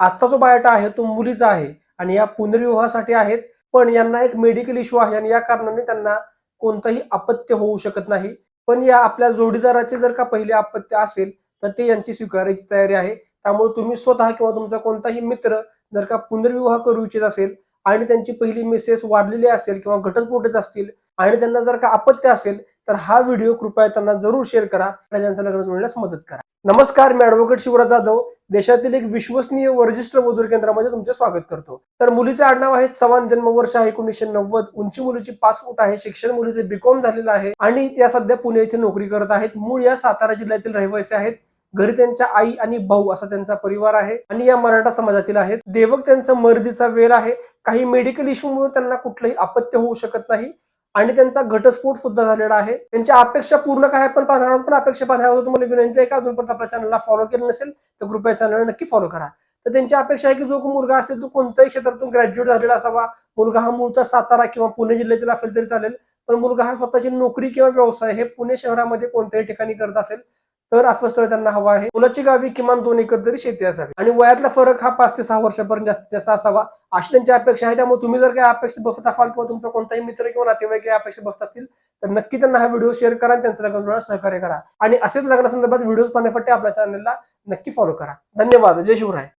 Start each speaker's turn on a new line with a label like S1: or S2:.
S1: आजचा जो बायोटा आहे तो मुलीचा आहे आणि या पुनर्विवाहासाठी आहेत पण यांना एक मेडिकल इश्यू आहे आणि या कारणाने त्यांना कोणतंही अपत्य होऊ शकत नाही. पण या आपल्या जोडीदाराचे जर का पहिले अपत्य असेल तर ते यांची स्वीकारायची तयारी आहे. त्यामुळे तुम्ही स्वतः किंवा तुमचा कोणताही मित्र जर का पुनर्विवाह करू इच्छित असेल आणि त्यांची पहिली मिसेस वारलेली असेल किंवा घटस्फोटच असतील आणि त्यांना जर का अपत्य असेल तर हा व्हिडिओ कृपया त्यांना जरूर शेअर करा आणि त्यांचं लग्न जोडण्यास मदत करा. नमस्कार मी ऍडव्होकेट शिवराज जाधव. देशातील एक विश्वसनीय व मजूर केंद्रामध्ये तुमचे स्वागत करतो. तर मुलीचे आडनाव आहे चव्हाण जन्मवर्ष आहे एकोणीशे नव्वद. उंची मुलीची पाच फूट आहे शिक्षण मुलीचे बीकॉम झालेलं आहे आणि त्या सध्या पुणे येथे नोकरी करत आहेत. मूळ या सातारा जिल्ह्यातील रहिवासी आहेत. घरी त्यांच्या आई आणि भाऊ असा त्यांचा परिवार आहे आणि या मराठा समाजातील आहेत. देवक त्यांचा मर्दीचा वेळ आहे. काही मेडिकल इश्यूमुळे त्यांना कुठलंही अपत्य होऊ शकत नाही. आणि त्यांचा घटस्फोट सुद्धा झालेला आहे. त्यांच्या अपेक्षा पूर्ण काय आपण पाहणार आहोत. पण अपेक्षा पाहणार आहोत तुम्हाला विनंती आहे का अजूनपर्यंत आपल्या चॅनलला फॉलो केलं नसेल तर कृपया चॅनलला नक्की फॉलो करा. तर त्यांची अपेक्षा आहे की जो मुलगा असेल तो कोणत्याही क्षेत्रातून ग्रॅज्युएट झालेला असावा. मुलगा हा मूळचा सातारा किंवा पुणे जिल्ह्यातील असेल तरी चालेल. पण मुलगा हा स्वतःची नोकरी किंवा व्यवसाय हे पुणे शहरामध्ये कोणत्याही ठिकाणी करत असेल. तर असं स्थळ त्यांना हवं आहे. मुलाची गावी किमान दोन एकर तरी शेती असावी. आणि वयातला फरक हा पाच ते सहा वर्षापर्यंत जास्तीत जास्त असावा. अशी त्यांची अपेक्षा आहे. त्यामुळे तुम्ही जर काही अपेक्षा बसत असाल किंवा तुमचा कोणताही मित्र किंवा नातेवाईक या अपेक्षा बसत असतील तर नक्की त्यांना हा व्हिडिओ शेअर करा आणि त्यांचं लग्न सहकार्य करा. आणि असेच लग्नासंदर्भात व्हिडिओज पाहण्यासाठी आपल्या चॅनलला नक्की फॉलो करा. धन्यवाद. जय शिवराय.